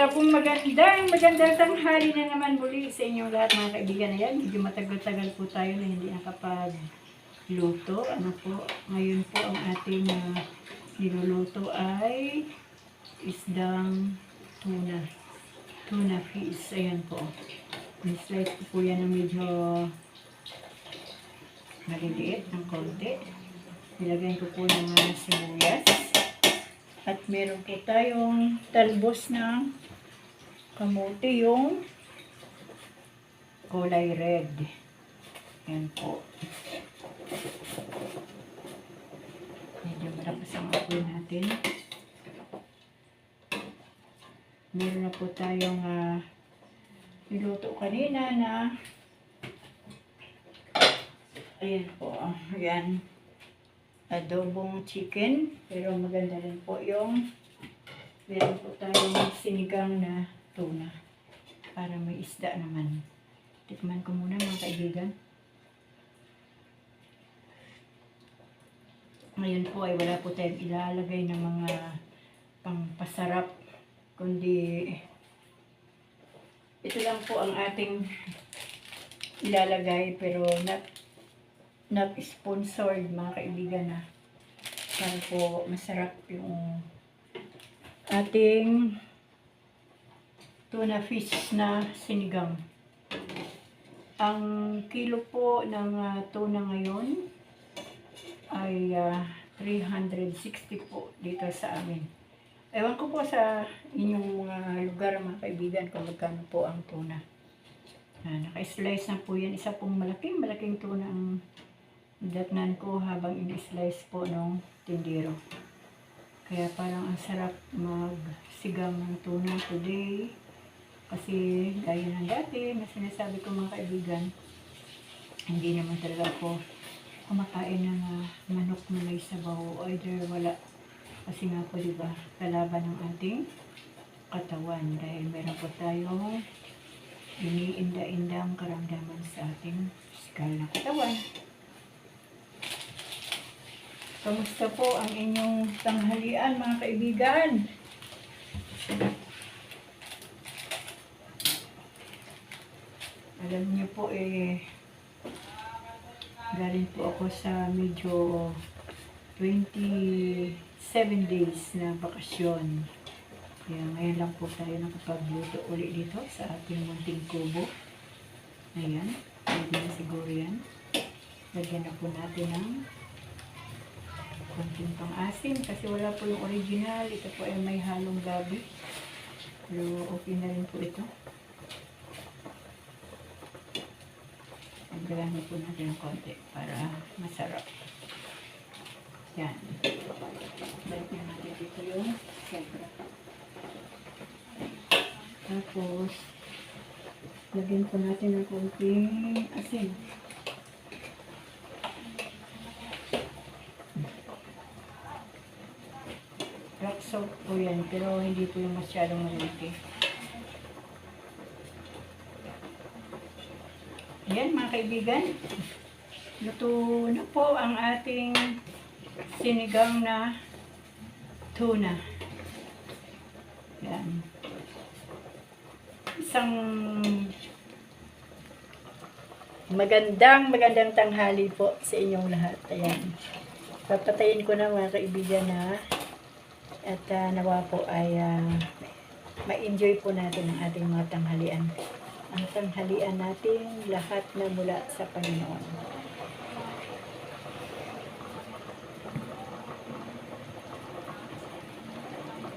Isa pong magandang, magandang tanghali na naman muli sa inyong lahat mga kaibigan. Ayan, medyo matagal-tagal po tayo na hindi nakapagluto. Ano po, ngayon po ang ating ah, niluluto ay isdang tuna. Tuna fish. Ayan po. Slice ko po yan ng medyo maliliit ng konti. Nilagyan ko po ng ah, sibuyas. At meron po tayong talbos ng kamote yung kulay red. Yan po. Medyo malakas ang apoy natin. Meron na po tayong ah, niluto kanina na ayan po. Ayan adobong chicken. Pero maganda rin po yung meron po tayong sinigang na tuna. Para may isda naman. Tikman ko muna mga kaibigan. Ngayon po ay wala po tayong ilalagay ng mga pampasarap. Kundi ito lang po ang ating ilalagay pero not not sponsored mga kaibigan na para po masarap yung ating tuna fish na sinigang. Ang kilo po ng ah, tuna ngayon ay ah, 360 po dito sa amin. Ewan ko po sa inyong mga lugar mga kaibigan kung magkano po ang tuna. Ah, naka-slice na po yan. Isa pong malaking malaking tuna ang datnan ko habang in-slice po nung tindero. Kaya parang ang sarap magsigang ng tuna today. Kasi gaya ng dati na sinasabi ko mga kaibigan, hindi naman talaga ako kumakain ng ah, manok na may sabaw. Either wala. Kasi nga po diba, kalaban ng ating katawan. Dahil meron po tayong iniinda-indang karamdaman sa ating physical na katawan. Kamusta po ang inyong tanghalian mga kaibigan? Alam niyo po eh, galing po ako sa medyo 27 days na bakasyon. Kaya ngayon lang po tayo nakapagluto uli dito sa ating munting kubo. Ayan, pwede na siguro yan. Lagyan na po natin ng konting pang-asim kasi wala po yung original. Ito po ay may halong gabi. Pero okay na rin po ito. Pagdagan po natin ng konti para masarap. Yan. Balik na natin dito yung sobra. Tapos, lagyan po natin ng konting asin. Rock salt po yan, pero hindi po yung masyadong malaki. Yan mga kaibigan. Luto na po ang ating sinigang na tuna. Yan. Isang magandang magandang tanghali po sa inyong lahat. Ayan. Papatayin ko na mga kaibigan na at ah, nawa po ay ah, ma-enjoy po natin ang ating mga tanghalian. Ang tanghalian natin lahat na mula sa Panginoon.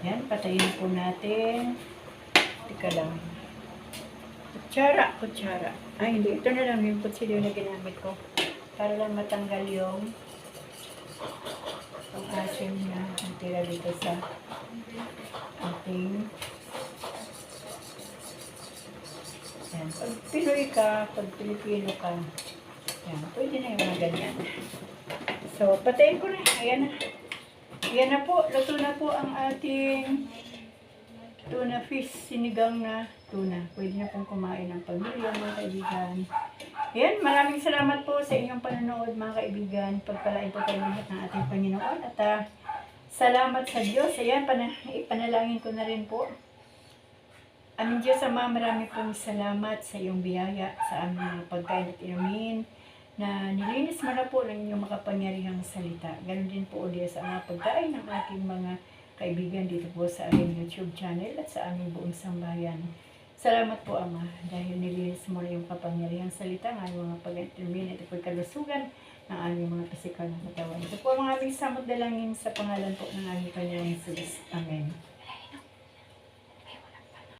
Yan, patayin po natin. Tika lang. Kutsara, kutsara. Ay, hindi. Ito na lang yung kutsilyo na ginamit ko. Para lang matanggal yung ang asim na natira dito sa ating yan. Pag Pinoy ka, pag Pilipino ka, yan, pwede na yung mga ganyan. So, patayin ko na. Ayan na. Ayan na po. Luto na po ang ating tuna fish, sinigang na tuna. Pwede na pong kumain ng pamilya, mga kaibigan. Ayan, maraming salamat po sa inyong panonood, mga kaibigan. Pagpalain po kayo lahat ng ating Panginoon. At ah, salamat sa Diyos. Ayan, pana ipanalangin ko na rin po Aming Diyos Ama, marami pong salamat sa iyong biyaya sa aming pagkain at inumin na nilinis mo na po ng inyong makapangyarihang salita. Ganon din po ulit sa mga pagkain ng aking mga kaibigan dito po sa aming YouTube channel at sa aming buong sambayan. Salamat po Ama dahil nilinis mo na yung kapangyarihang salita ng mga pag-inumin at ito'y kalusugan ng aming mga pisikal na katawan. Ito po ang aming samot dalangin sa pangalan po ng aming Panginoong Jesus. Amen.